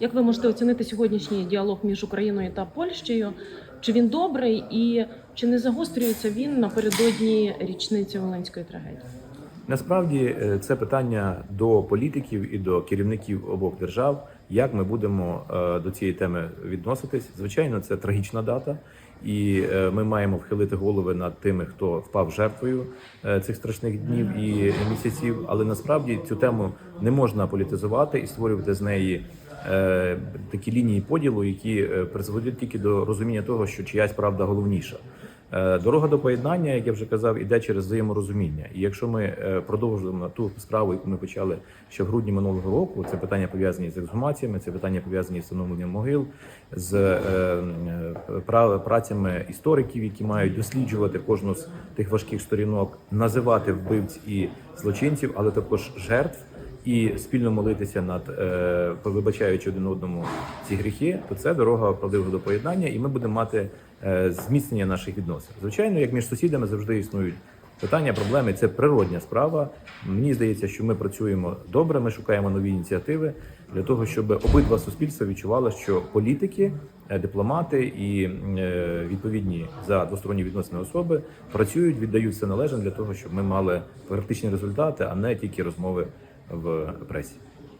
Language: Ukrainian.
Як ви можете оцінити сьогоднішній діалог між Україною та Польщею? Чи він добрий і чи не загострюється він напередодні річниці Волинської трагедії? Насправді е, це питання до політиків і до керівників обох держав. Як ми будемо е, до цієї теми відноситись? Звичайно, це трагічна дата, і е, ми маємо вхилити голови над тими, хто впав жертвою цих страшних днів і місяців. Але насправді цю тему не можна політизувати і створювати з неї. Е, Такі лінії поділу, які е, призводять тільки до розуміння того, що чиясь правда головніша. Е, Дорога до поєднання, як я вже казав, іде через взаєморозуміння. І якщо ми продовжуємо ту справу, яку ми почали ще в грудні минулого року, це питання пов'язані з ексгумаціями, це питання пов'язані з встановленням могил, з працями істориків, які мають досліджувати кожну з тих важких сторінок, називати вбивць і злочинців, але також жертв і спільно молитися над е, вибачаючи один одному ці гріхи, то це дорога правдивого до поєднання, і ми будемо мати е, зміцнення наших відносин. Звичайно, як між сусідами завжди існують питання, проблеми. Це природня справа. Мені здається, що ми працюємо добре. Ми шукаємо нові ініціативи для того, щоб обидва суспільства відчували, що політики, е, дипломати і е, відповідні за двосторонні відносини особи працюють, віддають все належне для того, щоб ми мали практичні результати, а не тільки розмови в пресі.